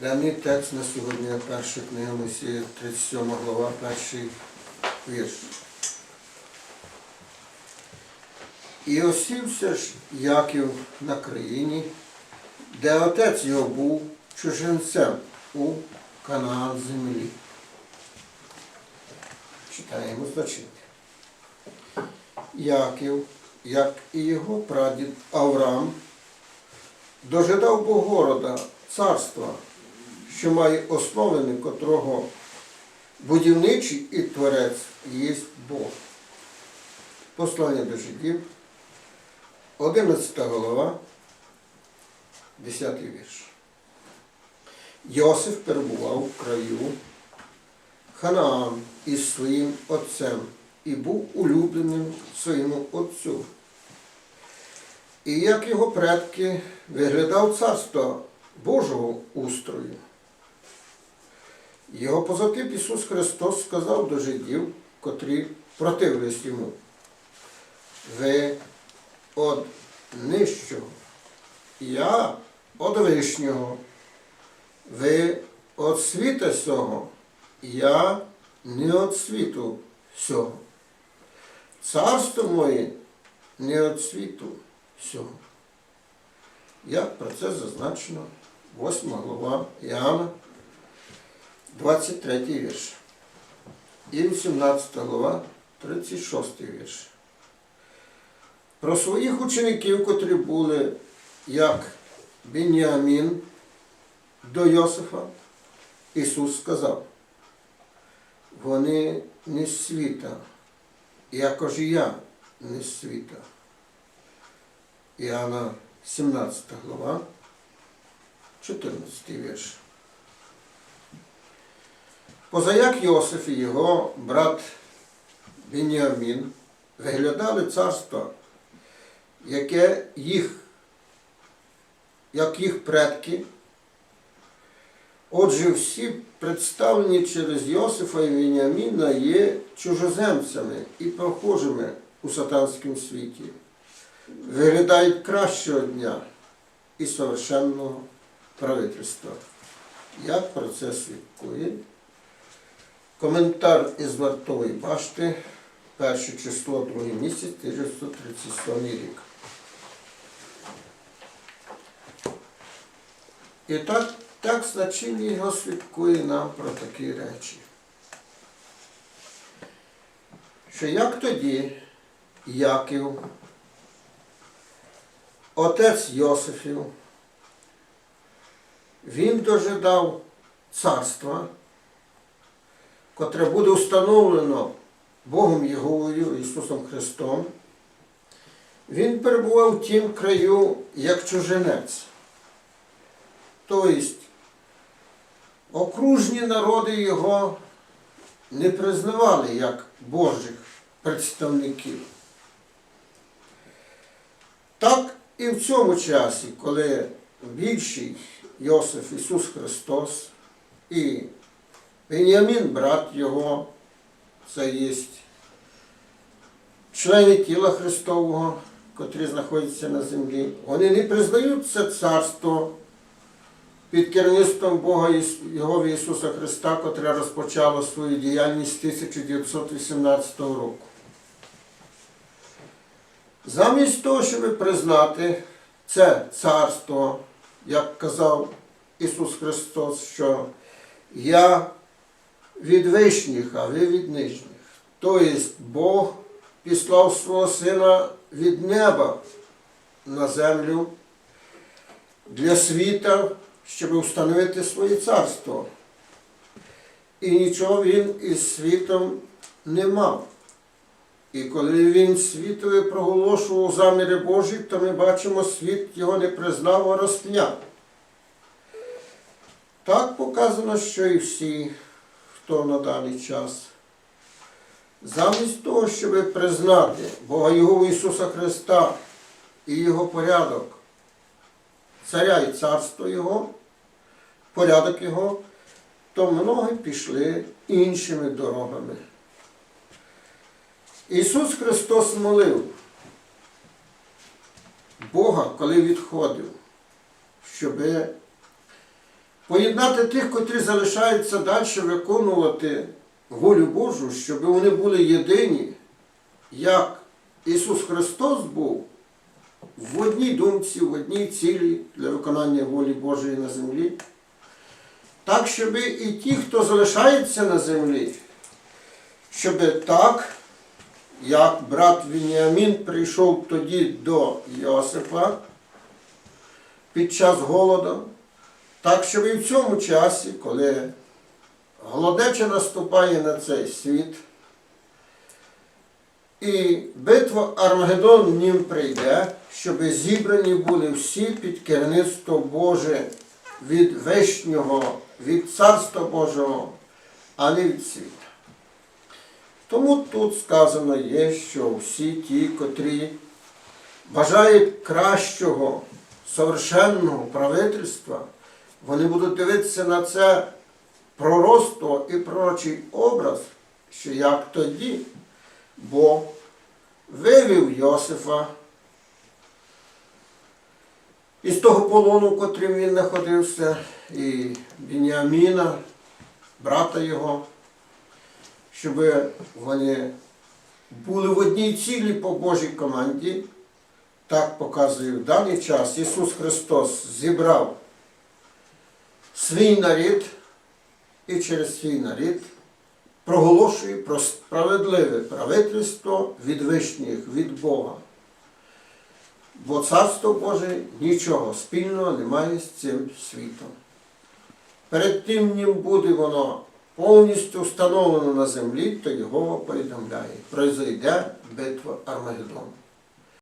Даний текст на сьогодні перша книга Мосія, 37 глава, перший вірш. І осівся ж Яків на країні, де отець його був чужинцем у Канаан землі. Читаємо значення. Яків, як і його прадід Авраам, дожидав Богорода, царства, що має основи, котрого будівничий і творець є Бог. Послання до жидів, 11 голова, 10 вірш. Йосиф перебував в краю Ханаан із своїм отцем і був улюбленим своєму отцю. І як його предки виглядав царство Божого устрою. Його позатип Ісус Христос сказав до жидів, котрі противились йому. Ви од нижчого, я од вишнього, ви од світа сього, я не од світу сього. Царство моє не від світу сього. Як про це зазначено 8 глава Іоанна, 23 вірш. І 18 глава, 36 вірш. Про своїх учеників, котрі були як Беніамін до Йосифа, Ісус сказав, вони не з світа, якож і я не з світа. Іоанна 17 глава, 14 вірш. Позаяк Йосиф і його брат Беніамін виглядали царство, яке їх, як їх предки. Отже, всі представлені через Йосифа і Веніаміна є чужоземцями і прохожими у сатанському світі виглядають кращого дня і совершенного правительства. Як про це свідкує? Коментар із вартової башти, перше число, другий місяць, 1937 рік. І так, так значення його свідкує нам про такі речі. Що як тоді Яків отець Йосифів, він дожидав царства, котре буде встановлено Богом Єговою Ісусом Христом. Він перебував в тім краю як чужинець. Тобто окружні народи його не признавали як Божих представників. Так і в цьому часі, коли більший Йосиф Ісус Христос і Веніамін, брат Його, це є члени тіла Христового, котрі знаходяться на землі, вони не признають це царство під керівництвом Бога Його Ісуса Христа, котре розпочало свою діяльність з 1918 року. Замість того, щоб признати це царство, як казав Ісус Христос, що я від вишніх, а ви від нижніх. Тобто Бог післав свого Сина від неба на землю для світа, щоб встановити своє царство. І нічого він із світом не мав. І коли він світові проголошував заміри Божі, то ми бачимо, світ його не признав, а розпняв. Так показано, що і всі, хто на даний час, замість того, щоб признати Бога Його Ісуса Христа і Його порядок, царя і царство Його, порядок Його, то многі пішли іншими дорогами. Ісус Христос молив Бога, коли відходив, щоб поєднати тих, котрі залишаються далі виконувати волю Божу, щоб вони були єдині, як Ісус Христос був в одній думці, в одній цілі для виконання волі Божої на землі. Так, щоб і ті, хто залишається на землі, щоб так, як брат Вініамін прийшов тоді до Йосифа під час голоду, так, щоб і в цьому часі, коли голодеча наступає на цей світ, і битва Армагеддон в нім прийде, щоб зібрані були всі під керівництво Боже від Вишнього, від Царства Божого, а не від світу. Тому тут сказано є, що всі ті, котрі бажають кращого, совершенного правительства, вони будуть дивитися на це пророцтво і пророчий образ, що як тоді Бог вивів Йосифа із того полону, в котрим він знаходився, і Беніаміна, брата його, щоб вони були в одній цілі по Божій команді. Так показує в даний час Ісус Христос зібрав свій нарід і через свій нарід проголошує про справедливе правительство від вишніх, від Бога. Бо Царство Боже нічого спільного не має з цим світом. Перед тим ним буде воно повністю встановлено на землі, то його повідомляє. Произойде битва Армагеддон.